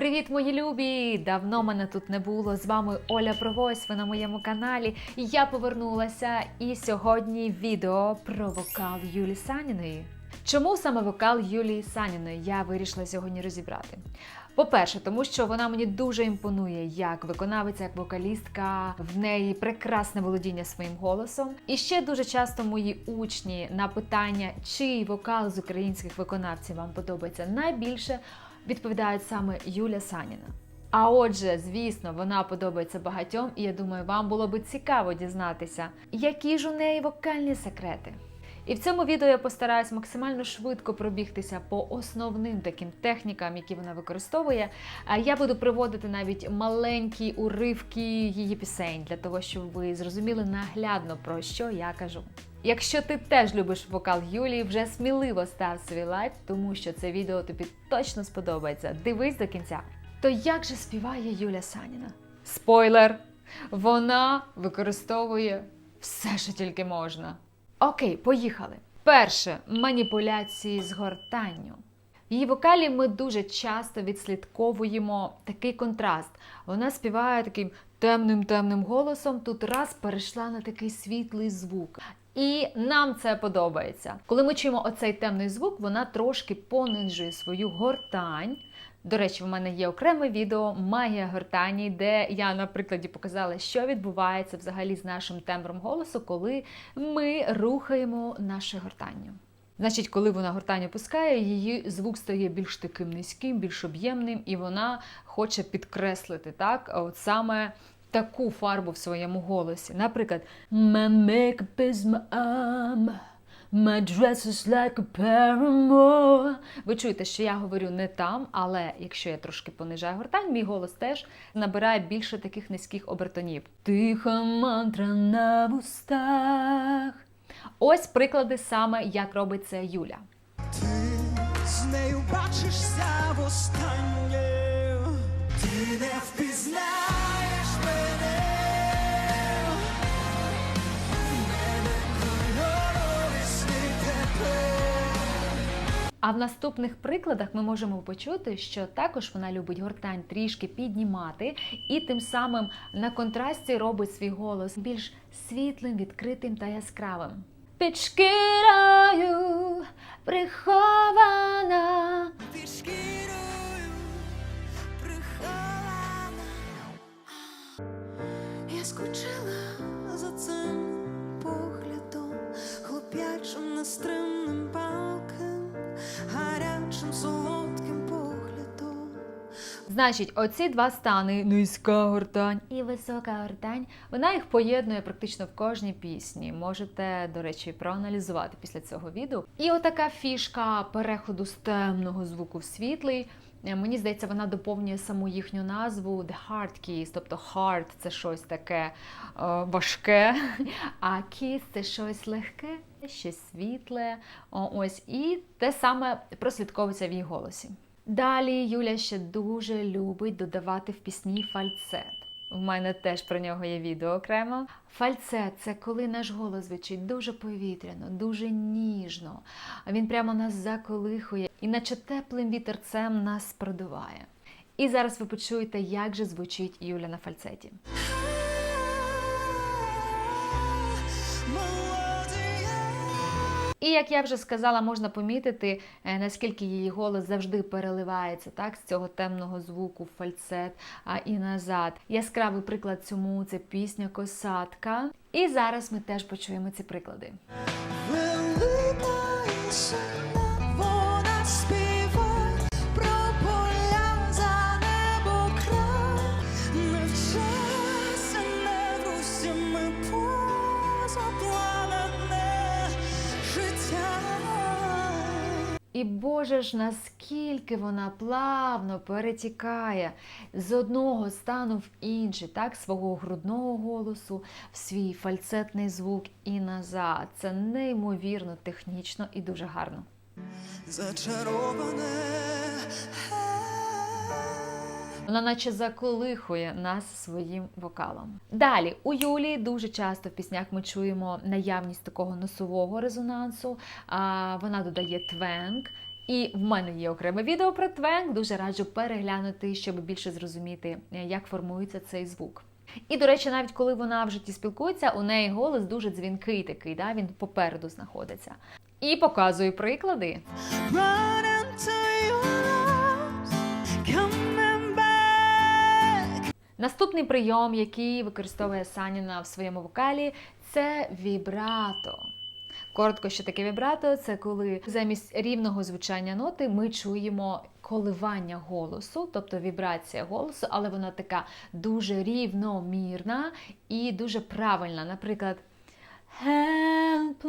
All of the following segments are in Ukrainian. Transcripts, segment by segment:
Привіт, мої любі! Давно мене тут не було. З вами Оля Провось. Ви на моєму каналі. Я повернулася, і сьогодні відео про вокал Юлі Саніної. Чому саме вокал Юлії Саніної я вирішила сьогодні розібрати? По-перше, тому що вона мені дуже імпонує як виконавиця, як вокалістка. В неї прекрасне володіння своїм голосом. І ще дуже часто мої учні на питання, чий вокал з українських виконавців вам подобається найбільше, відповідають саме Юля Саніна. А отже, звісно, вона подобається багатьом, і я думаю, вам було би цікаво дізнатися, які ж у неї вокальні секрети. І в цьому відео я постараюсь максимально швидко пробігтися по основним таким технікам, які вона використовує. А Я буду приводити навіть маленькі уривки її пісень для того, щоб ви зрозуміли наглядно про що я кажу. Якщо ти теж любиш вокал Юлії, вже сміливо став свій лайк, тому що це відео тобі точно сподобається. Дивись до кінця. То як же співає Юля Саніна? Спойлер! Вона використовує все, що тільки можна. Окей, поїхали. Перше маніпуляції з гортанню. В її вокалі ми дуже часто відслідковуємо такий контраст. Вона співає таким темним темним голосом, тут раз перейшла на такий світлий звук. І нам це подобається. Коли ми чуємо оцей темний звук, вона трошки понижує свою гортань. До речі, в мене є окреме відео Магія гортані, де я на прикладі показала, що відбувається взагалі з нашим тембром голосу, коли ми рухаємо наше гортання. Значить, коли вона гортання пускає, її звук стає більш таким низьким, більш об'ємним, і вона хоче підкреслити так, от саме таку фарбу в своєму голосі. Наприклад, My makeup is my arm, My dress is like a paramour. Ви чуєте, що я говорю не там, але якщо я трошки понижаю гортань, мій голос теж набирає більше таких низьких обертонів. Тиха мантра на вустах. Ось приклади саме, як робить це Юля. Ти з нею бачишся востаннє, А в наступних прикладах ми можемо почути, що також вона любить гортань трішки піднімати, і тим самим на контрасті робить свій голос більш світлим, відкритим та яскравим. Під шкірою прихована. Під шкірою прихована. Я скучила Значить, оці два стани низька гортань і висока гортань. Вона їх поєднує практично в кожній пісні. Можете, до речі, проаналізувати після цього відео. І отака фішка переходу з темного звуку в світлий. Е, Мені здається, вона доповнює саму їхню назву The Hard Keys, тобто hard – це щось таке е, важке, а keys – це щось легке, щось світле. О, ось і те саме прослідковується в її голосі. Далі Юля ще дуже любить додавати в пісні фальцет. У мене теж про нього є відео окремо. Фальцет це коли наш голос звучить дуже повітряно, дуже ніжно. Він прямо нас заколихує і наче теплим вітерцем нас продуває. І зараз ви почуєте, як же звучить Юля на фальцеті. І як я вже сказала, можна помітити, е, наскільки її голос завжди переливається так, з цього темного звуку, в фальцет а, і назад. Яскравий приклад цьому це пісня Косатка. І зараз ми теж почуємо ці приклади. Велика вона співає Ж, наскільки вона плавно перетікає з одного стану в інший, так, свого грудного голосу, в свій фальцетний звук і назад. Це неймовірно технічно і дуже гарно. Зачароване. Вона наче заколихує нас своїм вокалом. Далі у Юлії дуже часто в піснях ми чуємо наявність такого носового резонансу. Вона додає твенк. І в мене є окреме відео про твенг. Дуже раджу переглянути, щоб більше зрозуміти, е, як формується цей звук. І, до речі, навіть коли вона в житті спілкується, у неї голос дуже дзвінкий такий, да? він попереду знаходиться. І показую приклади. Наступний прийом, який використовує Саніна в своєму вокалі, це вібрато. Коротко, що таке вібрато, це коли замість рівного звучання ноти ми чуємо коливання голосу, тобто вібрація голосу, але вона така дуже рівномірна і дуже правильна. Наприклад, helpless,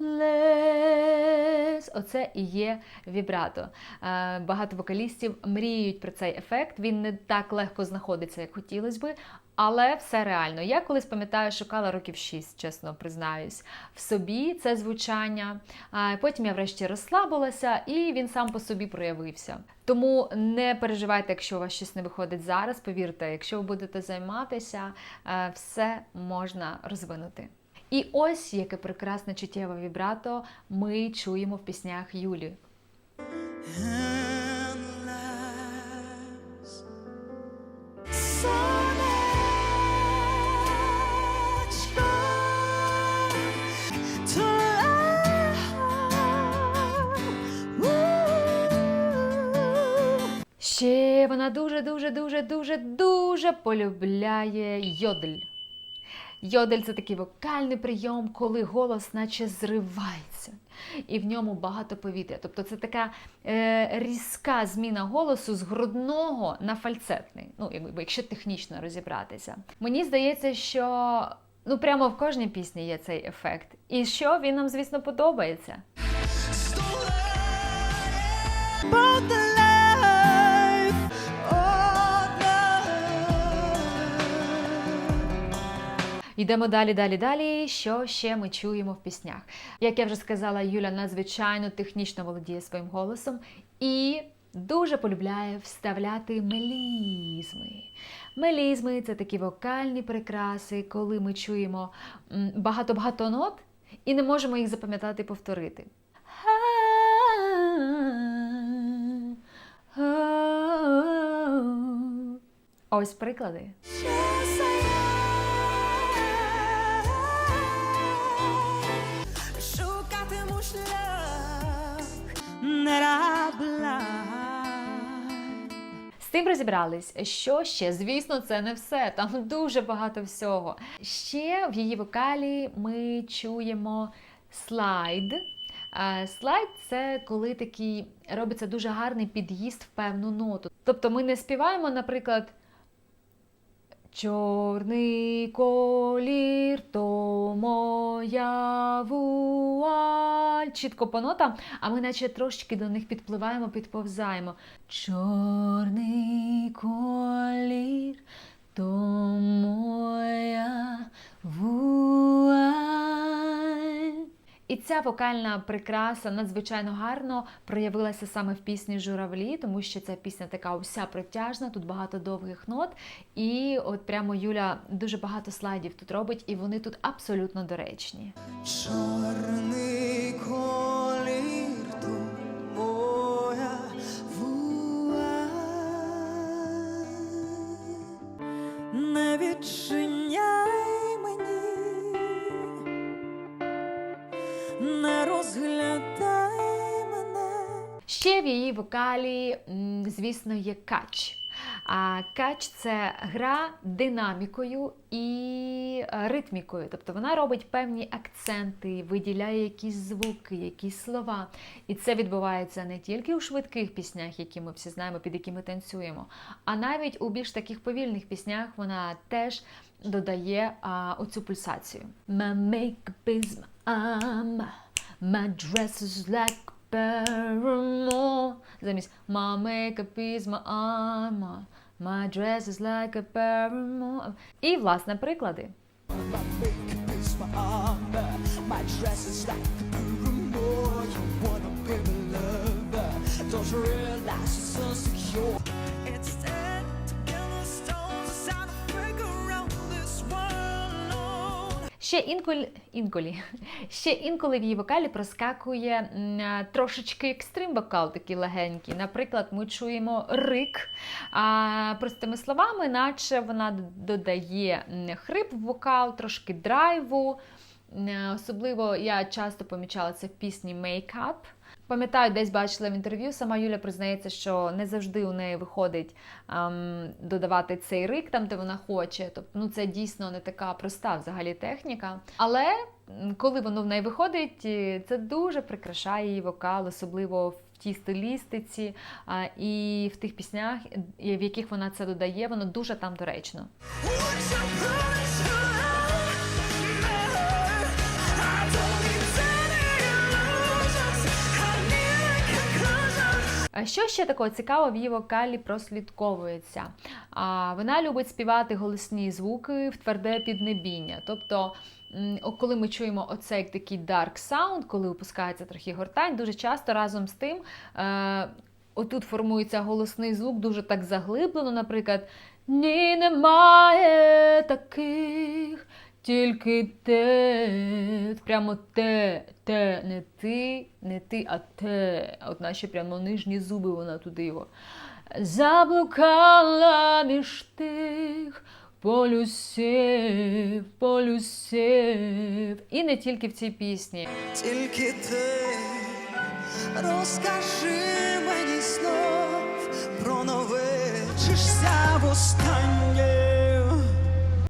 less. Оце і є вібрато. Е, Багато вокалістів мріють про цей ефект. Він не так легко знаходиться, як хотілося би, але все реально. Я колись пам'ятаю, шукала років 6, чесно признаюсь, в собі це звучання. Потім я врешті розслабилася, і він сам по собі проявився. Тому не переживайте, якщо у вас щось не виходить зараз. Повірте, якщо ви будете займатися, е, все можна розвинути. І ось яке прекрасне чуттєве вібрато ми чуємо в піснях Юлі. Ще вона дуже, дуже, дуже, дуже, дуже полюбляє йодель. Йодель це такий вокальний прийом, коли голос наче зривається, і в ньому багато повітря. Тобто це така е, різка зміна голосу з грудного на фальцетний. Ну, якби, якщо технічно розібратися. Мені здається, що ну прямо в кожній пісні є цей ефект. І що він нам, звісно, подобається. Йдемо далі, далі, далі. Що ще ми чуємо в піснях? Як я вже сказала, Юля надзвичайно технічно володіє своїм голосом і дуже полюбляє вставляти мелізми. Мелізми це такі вокальні прикраси, коли ми чуємо багато-багато нот і не можемо їх запам'ятати і повторити. Ось приклади. З тим розібрались. Що ще? Звісно, це не все. Там дуже багато всього. Ще в її вокалі ми чуємо слайд. Е, Слайд це коли такий робиться дуже гарний під'їзд в певну ноту. Тобто ми не співаємо, наприклад. Чорний колір, то моя вуаль. Чітко по нотам, а ми наче трошечки до них підпливаємо, підповзаємо. Чорний колір, то моя вуаль. І ця вокальна прикраса надзвичайно гарно проявилася саме в пісні Журавлі, тому що ця пісня така уся протяжна, тут багато довгих нот. І от прямо Юля дуже багато слайдів тут робить, і вони тут абсолютно доречні. Чорний колір, моя вуаль. Не відчиняй Ще в її вокалі, звісно, є кач. А кач це гра динамікою і е, ритмікою. Тобто вона робить певні акценти, виділяє якісь звуки, якісь слова. І це відбувається не тільки у швидких піснях, які ми всі знаємо, під які ми танцюємо, а навіть у більш таких повільних піснях вона теж додає а, оцю пульсацію. My makeup is my my dress is like paramore. Замість My makeup is my armor, my dress is like a paramore. І, власне, приклади. My makeup is my armor. My dress is like a Ще інколи, інколи, ще інколи в її вокалі проскакує трошечки екстрим вокал, такий легенький. Наприклад, ми чуємо рик. А простими словами, наче вона додає хрип в вокал, трошки драйву. Особливо я часто помічала це в пісні Make Up. Пам'ятаю, десь бачила в інтерв'ю, сама Юля признається, що не завжди у неї виходить ем, додавати цей рик там, де вона хоче. Тобто, ну це дійсно не така проста взагалі техніка. Але коли воно в неї виходить, це дуже прикрашає її вокал, особливо в тій стилістиці а, і в тих піснях, в яких вона це додає, воно дуже там доречно. Що ще такого цікавого в її вокалі прослідковується? Вона любить співати голосні звуки в тверде піднебіння. Тобто, коли ми чуємо оцей такий dark sound, коли опускається трохи гортань, дуже часто разом з тим. Е, Отут формується голосний звук дуже так заглиблено, наприклад, ні, немає таких, тільки те, прямо те, те, не ти, не ти, а те. От наші прямо нижні зуби вона туди його. Заблукала між тих полюсів, полюсів. І не тільки в цій пісні. Тільки ти розкажи мені знов про нове чишся востаннє.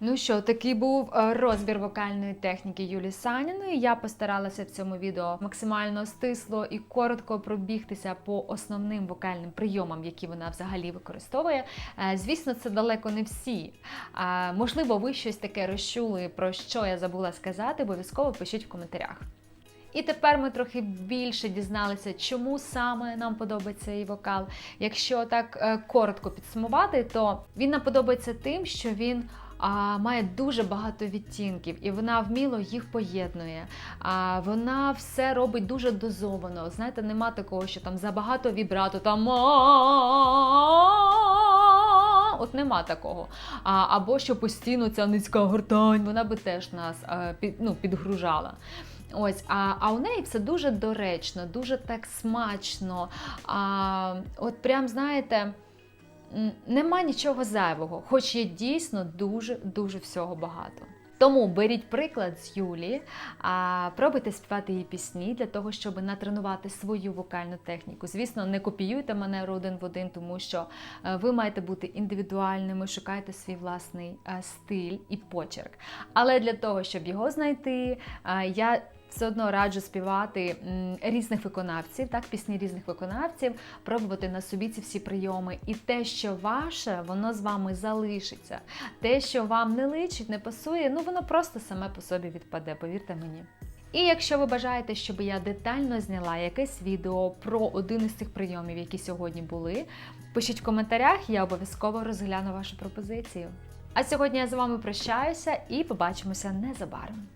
Ну що, такий був е, розбір вокальної техніки Юлі Саніної. Я постаралася в цьому відео максимально стисло і коротко пробігтися по основним вокальним прийомам, які вона взагалі використовує. Е, Звісно, це далеко не всі. Можливо, ви щось таке розчули, про що я забула сказати, обов'язково пишіть в коментарях. І тепер ми трохи більше дізналися, чому саме нам подобається її вокал. Якщо так е, коротко підсумувати, то він нам подобається тим, що він а, має дуже багато відтінків, і вона вміло їх поєднує. А, вона все робить дуже дозовано. Знаєте, нема такого, що там забагато вібрато, там от нема такого. А, або що постійно ця низька гортань, вона би теж нас е, під, ну, підгружала. Ось, а, а у неї все дуже доречно, дуже так смачно. А, от прям знаєте. Нема нічого зайвого, хоч є дійсно дуже-дуже всього багато. Тому беріть приклад з Юлі, а пробуйте співати її пісні для того, щоб натренувати свою вокальну техніку. Звісно, не копіюйте манеру один в один, тому що е, ви маєте бути індивідуальними, шукайте свій власний е, стиль і почерк. Але для того, щоб його знайти, е, я все одно раджу співати різних виконавців, так, пісні різних виконавців, пробувати на собі ці всі прийоми. І те, що ваше, воно з вами залишиться. Те, що вам не личить, не пасує, ну воно просто саме по собі відпаде, повірте мені. І якщо ви бажаєте, щоб я детально зняла якесь відео про один із цих прийомів, які сьогодні були, пишіть в коментарях, я обов'язково розгляну вашу пропозицію. А сьогодні я з вами прощаюся і побачимося незабаром.